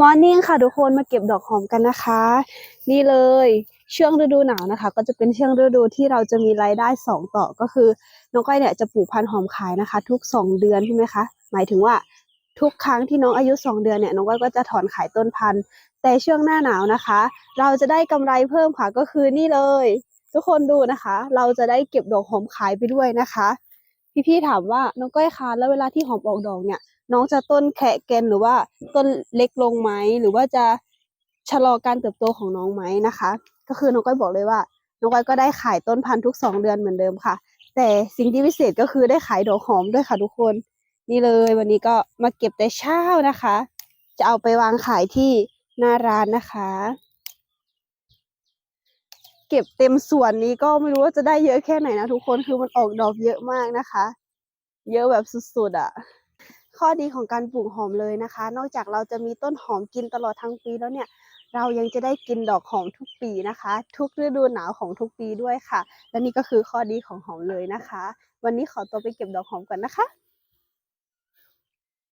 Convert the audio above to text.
มอร์นิ่งค่ะทุกคนมาเก็บดอกหอมกันนะคะ นี่เลยช่วงฤดูหนาวนะคะ ก็จะเป็นช่วงฤดูที่เราจะมีรายได้สองต่อก็คือ น้องก้อยเนี่ยจะปลูกพันธุ์หอมขายนะคะ ทุกสองเดือนใช่ไหมคะ หมายถึงว่าทุกครั้งที่น้องอายุสองเดือนเนี่ยน้องก้อยก็จะถอนขายต้นพันธุ์แต่ช่วงหน้าหนาวนะคะ เราจะได้กำไรเพิ่มค่ะก็คือนี่เลย ทุกคนดูนะคะ เราจะได้เก็บดอกหอมขายไปด้วยนะคะ พี่ๆถามว่าน้องก้อยคะแล้วเวลาที่หอมออกดอกเนี่ย น้องจะต้นแคะแกนหรือว่าต้นเล็กลงไหมหรือว่าจะชะลอการเติบโตของน้องไหมนะคะ ก็คือน้องก้อยบอกเลยว่า น้องก้อยก็ได้ขายต้นพันธุ์ทุกสองเดือนเหมือนเดิมค่ะ แต่สิ่งที่พิเศษก็คือได้ขายดอกหอมด้วยค่ะทุกคน นี่เลยวันนี้ก็มาเก็บแต่เช้านะคะ จะเอาไปวางขายที่หน้าร้านนะคะ เก็บเต็มสวนนี้ก็ไม่รู้ว่าจะได้เยอะแค่ไหนนะทุกคนคือมันออกดอกเยอะมากนะคะ เยอะแบบสุดๆอะ่ะ ข้อดีของการปลูกหอมเลยนะคะ นอกจากเราจะมีต้นหอมกินตลอดทั้งปีแล้วเนี่ยเรายังจะได้กินดอกหอมทุกปีนะคะ ทุกฤดูหนาวของทุกปีด้วยค่ะ และนี่ก็คือข้อดีของหอมเลยนะคะ วันนี้ขอตัวไปเก็บดอกหอมก่อนนะคะ